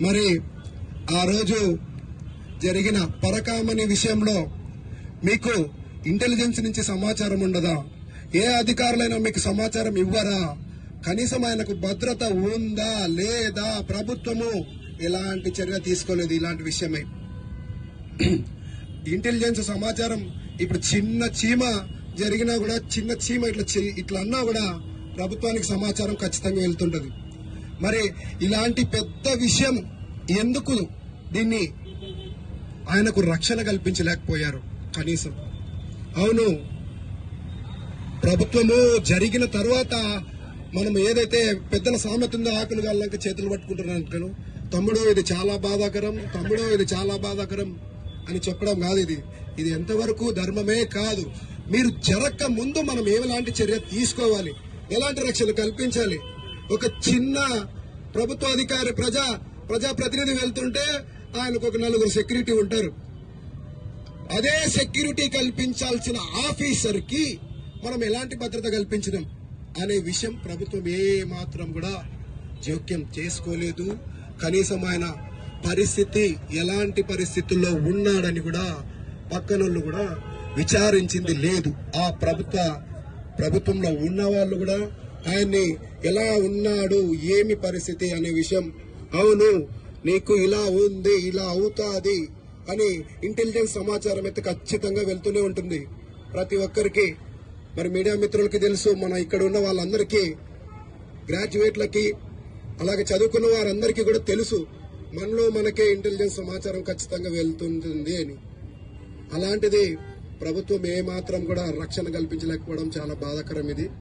మరి ఆ రోజు జరిగిన పరకామణి విషయంలో మీకు ఇంటెలిజెన్స్ నుంచి సమాచారం ఉండదా? ఏ అధికారులైనా మీకు సమాచారం ఇవ్వరా? కనీసం ఆయనకు భద్రత ఉందా లేదా? ప్రభుత్వము ఎలాంటి చర్య తీసుకోలేదు ఇలాంటి విషయమై. ఇంటెలిజెన్స్ సమాచారం ఇప్పుడు చిన్న చీమ జరిగినా కూడా చిన్న చీమ ఇట్లా చి- ఇట్లా అన్నా కూడా ప్రభుత్వానికి సమాచారం ఖచ్చితంగా వెళ్తుంటది. మరి ఇలాంటి పెద్ద విషయం ఎందుకు దీన్ని ఆయనకు రక్షణ కల్పించలేకపోయారు కనీసం? అవును. ప్రభుత్వము జరిగిన తర్వాత మనం ఏదైతే పెద్దల సామెత ఉందో ఆకులు గాళ్ళక చేతులు పట్టుకుంటున్నాను తమ్ముడు ఇది చాలా బాధాకరం. తమ్ముడు ఇది చాలా బాధాకరం అని చెప్పడం కాదు ఇది. ఇది ఎంతవరకు ధర్మమే కాదు. మీరు జరక్క ముందు మనం ఏలాంటి చర్య తీసుకోవాలి? ఎలాంటి రక్షణ కల్పించాలి? ఒక చిన్న ప్రభుత్వ అధికారి ప్రజా ప్రజా ప్రతినిధి వెళ్తుంటే ఆయనకు ఒక నలుగురు సెక్యూరిటీ ఉంటారు. అదే సెక్యూరిటీ కల్పించాల్సిన ఆఫీసర్కి మనం ఎలాంటి భద్రత కల్పించడం అనే విషయం ప్రభుత్వం ఏ మాత్రం కూడా జోక్యం చేసుకోలేదు. కనీసం ఆయన పరిస్థితి ఎలాంటి పరిస్థితుల్లో ఉన్నాడని కూడా పక్కనోళ్ళు కూడా విచారించింది లేదు. ఆ ప్రభుత్వ ప్రభుత్వంలో ఉన్న వాళ్ళు కూడా ఆయన్ని ఎలా ఉన్నాడు ఏమి పరిస్థితి అనే విషయం అవును నీకు ఇలా ఉంది ఇలా అవుతాది అని ఇంటెలిజెన్స్ సమాచారం అయితే ఖచ్చితంగా వెళ్తూనే ఉంటుంది. ప్రతి ఒక్కరికి మరి మీడియా మిత్రులకి తెలుసు మన ఇక్కడ ఉన్న వాళ్ళందరికీ గ్రాడ్యుయేట్లకి అలాగే చదువుకున్న వారందరికీ కూడా తెలుసు మనలో మనకే ఇంటెలిజెన్స్ సమాచారం ఖచ్చితంగా వెళ్తుంటుంది అని. అలాంటిది ప్రభుత్వం ఏ మాత్రం కూడా రక్షణ కల్పించలేకపోవడం చాలా బాధాకరం ఇది.